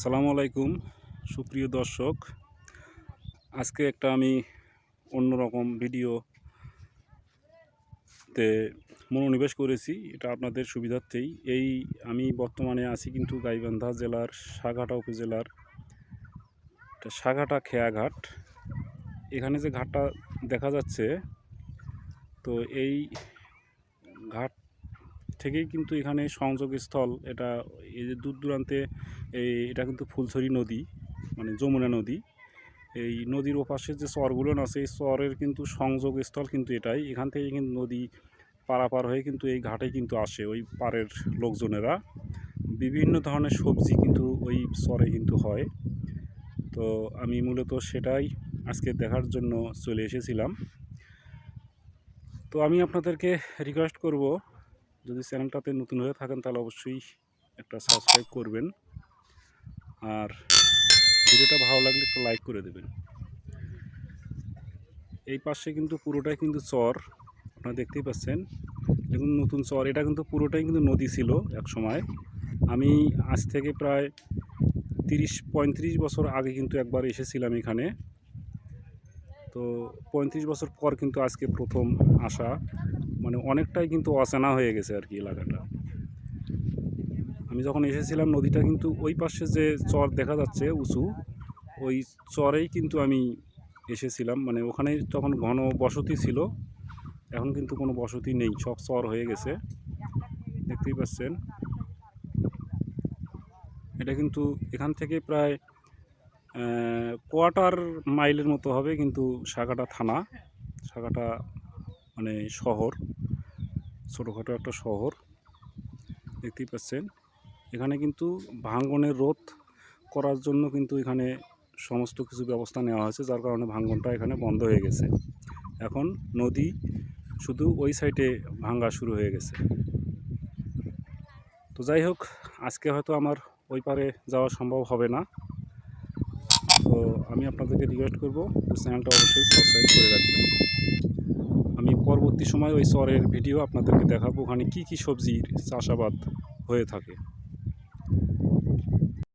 সালামু আলাইকুম, সুপ্রিয় দর্শক। আজকে একটা আমি অন্যরকম ভিডিওতে মনোনিবেশ করেছি, এটা আপনাদের সুবিধার্থেই। এই আমি বর্তমানে আছি কিন্তু গাইবান্ধা জেলার সাঘাটা উপজেলার সাঘাটা খেয়াঘাট। এখানে যে ঘাটটা দেখা যাচ্ছে, তো এই ঘাট থেকেই কিন্তু এখানে সংযোগস্থল, এটা এই যে দূর দূরান্তে এই এটা কিন্তু ফুলছড়ি নদী মানে যমুনা নদী। এই নদীর ওপাশে যে চরগুলো আছে এই চরের কিন্তু সংযোগস্থল কিন্তু এটাই। এখান থেকে কিন্তু নদী পারাপার হয়ে কিন্তু এই ঘাটে কিন্তু আসে ওই পাড়ের লোকজনেরা। বিভিন্ন ধরনের সবজি কিন্তু ওই চরে কিন্তু হয়। তো আমি মূলত সেটাই আজকে দেখার জন্য চলে এসেছিলাম। তো আমি আপনাদেরকে রিকোয়েস্ট করব যদি চ্যানেলটাতে নতুন হয়ে থাকেন, তাহলে অবশ্যই একটা সাবস্ক্রাইব করবেন। আর ভিডিওটা ভালো লাগলে একটা লাইক করে দেবেন। এই পাশে কিন্তু পুরোটাই কিন্তু চর, আপনারা দেখতেই পাচ্ছেন। দেখুন, নতুন চর, এটা কিন্তু পুরোটাই কিন্তু নদী ছিল এক সময় আমি আজ থেকে প্রায় তিরিশ, পঁয়ত্রিশ বছর আগে কিন্তু একবার এসেছিলাম এখানে। তো পঁয়ত্রিশ বছর পর কিন্তু আজকে প্রথম আসা। মানে অনেকটাই কিন্তু অচেনা হয়ে গেছে আর কি এলাকাটা। আমি যখন এসেছিলাম, নদীটা কিন্তু ওই পাশে যে চর দেখা যাচ্ছে উঁচু, ওই চরেই কিন্তু আমি এসেছিলাম। মানে ওখানে তখন ঘন বসতি ছিল, এখন কিন্তু কোনো বসতি নেই, সব চর হয়ে গেছে। দেখতেই পাচ্ছেন। এটা কিন্তু এখান থেকে প্রায় কোয়ার্টার মাইলের মতো হবে কিন্তু সাগাটা থানা। সাগাটা মানে শহর, ছোটোখাটো একটা শহর, দেখতেই পাচ্ছেন। এখানে কিন্তু ভাঙ্গনের রোধ করার জন্য কিন্তু এখানে সমস্ত কিছু ব্যবস্থা নেওয়া হয়েছে, যার কারণে ভাঙ্গনটা এখানে বন্ধ হয়ে গেছে। এখন নদী শুধু ওই সাইডে ভাঙ্গা শুরু হয়ে গেছে। তো যাই হোক, আজকে হয়তো আমার ওই পারে যাওয়া সম্ভব হবে না। তো আমি আপনাদেরকে রিকোয়েস্ট করব, চ্যানেলটা অবশ্যই সাবস্ক্রাইব করে রাখবেন। আমি পরবর্তী সময় ওই চরের ভিডিও আপনাদেরকে দেখাবো ওখানে কী কী সবজির চাষাবাদ হয়ে থাকে।